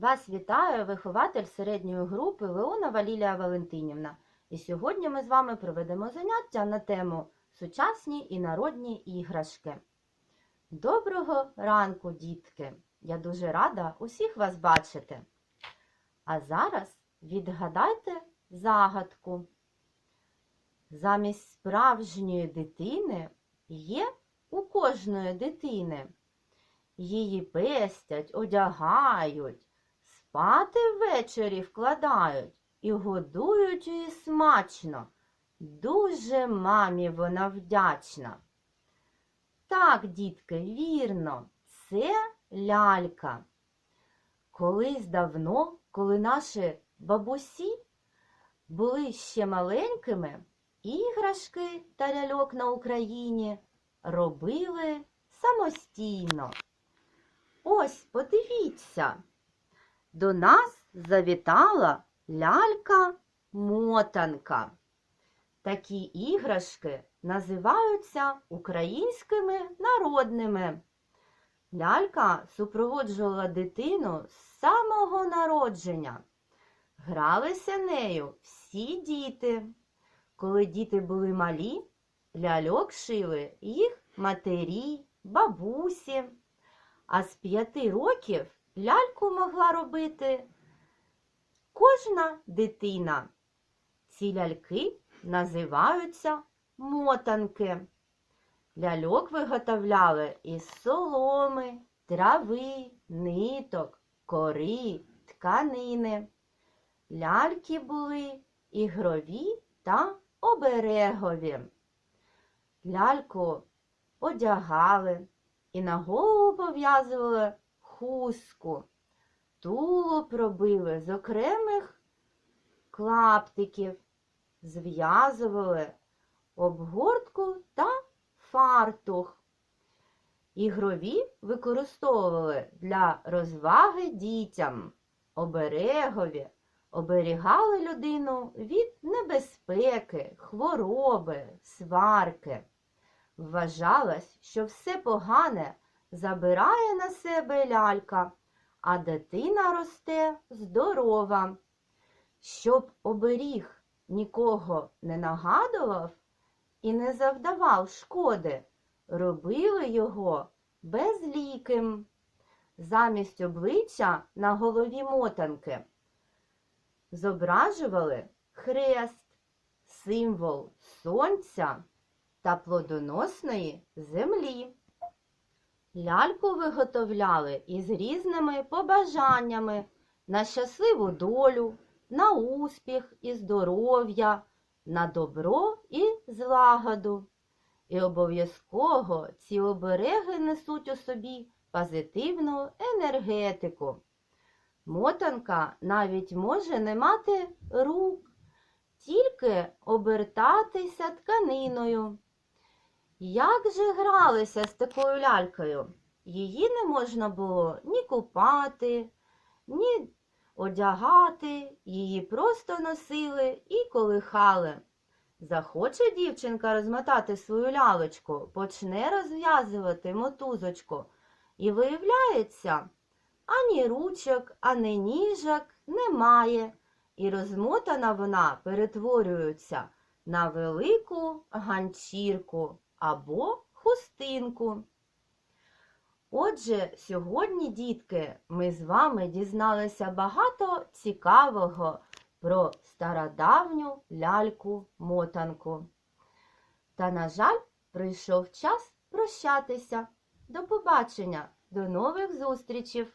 Вас вітає вихователь середньої групи Леонова Лілія Валентинівна. І сьогодні ми з вами проведемо заняття на тему Сучасні і народні іграшки. Доброго ранку, дітки! Я дуже рада усіх вас бачити. А зараз відгадайте загадку. Замість справжньої дитини є у кожної дитини. Її пестять, одягають, спати ввечері вкладають і годують її смачно. Дуже мамі вона вдячна. Так, дітки, вірно, це лялька. Колись давно, коли наші бабусі були ще маленькими, іграшки та ляльок на Україні робили самостійно. Ось, подивіться, до нас завітала лялька-мотанка. Такі іграшки називаються українськими народними. Лялька супроводжувала дитину з самого народження. Гралися нею всі діти. Коли діти були малі, ляльок шили їх матері, бабусі. А з п'яти років ляльку могла робити кожна дитина. Ці ляльки називаються мотанки. Ляльок виготовляли із соломи, трави, ниток, кори, тканини. Ляльки були ігрові та оберегові. Ляльку одягали і на голову пов'язували хустку. Тулуб робили з окремих клаптиків, зв'язували обгортку та фартух. Ігрові використовували для розваги дітям, оберегові, оберігали людину від небезпеки, хвороби, сварки. Вважалось, що все погане забирає на себе лялька, а дитина росте здорова. Щоб оберіг нікого не нагадував і не завдавав шкоди, робили його безліким. Замість обличчя на голові мотанки зображували хрест, символ сонця та плодоносної землі. Ляльку виготовляли із різними побажаннями на щасливу долю, на успіх і здоров'я, на добро і злагоду. І обов'язково ці обереги несуть у собі позитивну енергетику. Мотанка навіть може не мати рук, тільки обертатися тканиною. Як же гралися з такою лялькою? Її не можна було ні купати, ні одягати, її просто носили і колихали. Захоче дівчинка розмотати свою лялечку, почне розв'язувати мотузочку, і виявляється, ані ручок, ані ніжок немає, і розмотана вона перетворюється на велику ганчірку або хустинку. Отже, сьогодні, дітки, ми з вами дізналися багато цікавого про стародавню ляльку-мотанку. Та, на жаль, прийшов час прощатися. До побачення, до нових зустрічей!